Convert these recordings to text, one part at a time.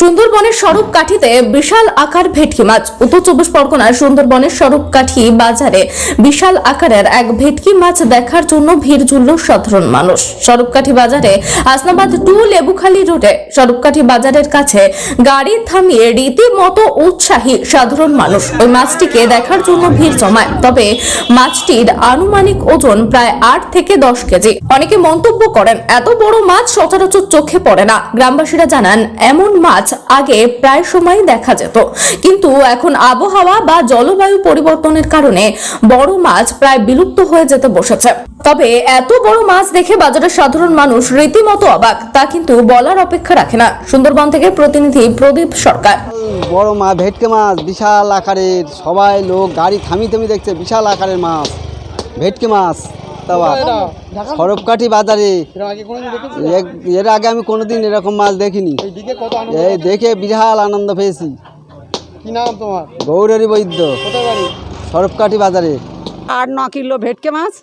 সুন্দরবনের সড়ক কাঠিতে বিশাল আকার ভেটকি মাছ। উত্তর চব্বিশ পরগনার সুন্দরবনের সড়ক কাঠি বাজারে বিশাল আকারের এক ভেটকি মাছ দেখার জন্য ভিড় জুড়ল সাধারণ মানুষ। সড়ককাঠি বাজারে আসনাবাদ টু লেবুখালি রোডে সড়ককাঠি বাজারের কাছে গাড়ি থামিয়ে রীতিমতো উৎসাহী সাধারণ মানুষ। ওই মাছটিকে দেখার জন্য ভিড় জমায়। তবে মাছটির আনুমানিক ওজন প্রায় আট থেকে দশ কেজি। অনেকে মন্তব্য করেন, এত বড় মাছ সচরাচর চোখে পড়ে না। গ্রামবাসীরা জানান, এমন মাছ আগে প্রায় সময় দেখা যেত। কিন্তু এখন আবহাওয়া বা জলবায়ু পরিবর্তনের কারণে বড় মাছ প্রায় বিলুপ্ত হয়ে যেতে বসেছে। তবে এত বড় মাছ দেখে বাজারের সাধারণ মানুষ রীতিমতো অবাক, তা কিন্তু বলার অপেক্ষা রাখে না। সুন্দরবন থেকে প্রতিনিধি প্রদীপ সরকার। বড় মাছ, ভেটকে মাছ, বিশাল আকারের, সবাই লোক গাড়ি থামি থামি দেখছে বিশাল আকারের মাছ, ভেটকে মাছ। তাবা সরবকাঠি বাজারে। এর আগে আমি কোনোদিন এরকম মাছ দেখিনি। দিকে কত আনন্দ এই দেখে বিশাল আনন্দ পেয়েছি। কি নাম তোমার? গৌরী বৈদ্য। কোথায় বাজারে। আট ন কিলো ভেটকে মাছ।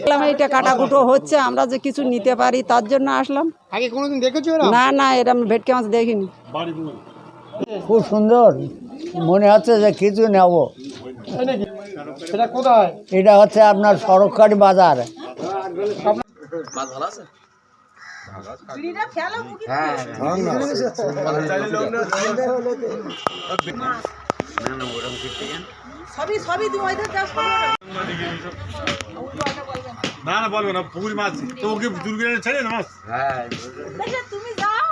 বললাম এইটা কাটাকুটো হচ্ছে আমরা যে কিছু নিতে পারি তার জন্য আসলাম। আগে কোনোদিন দেখেছ না না এরকম ভেটকে মাছ দেখিনি। খুব সুন্দর। মনে হচ্ছে যে কিছু নেব। নাকি? সেটা কোথায়? এটা হচ্ছে আপনার সরকারি বাজার। না। না? বলব না পুকুরি মাছ। তো ওকে দুর্গিরা ছেড়ে না মাছ। তুমি যাও।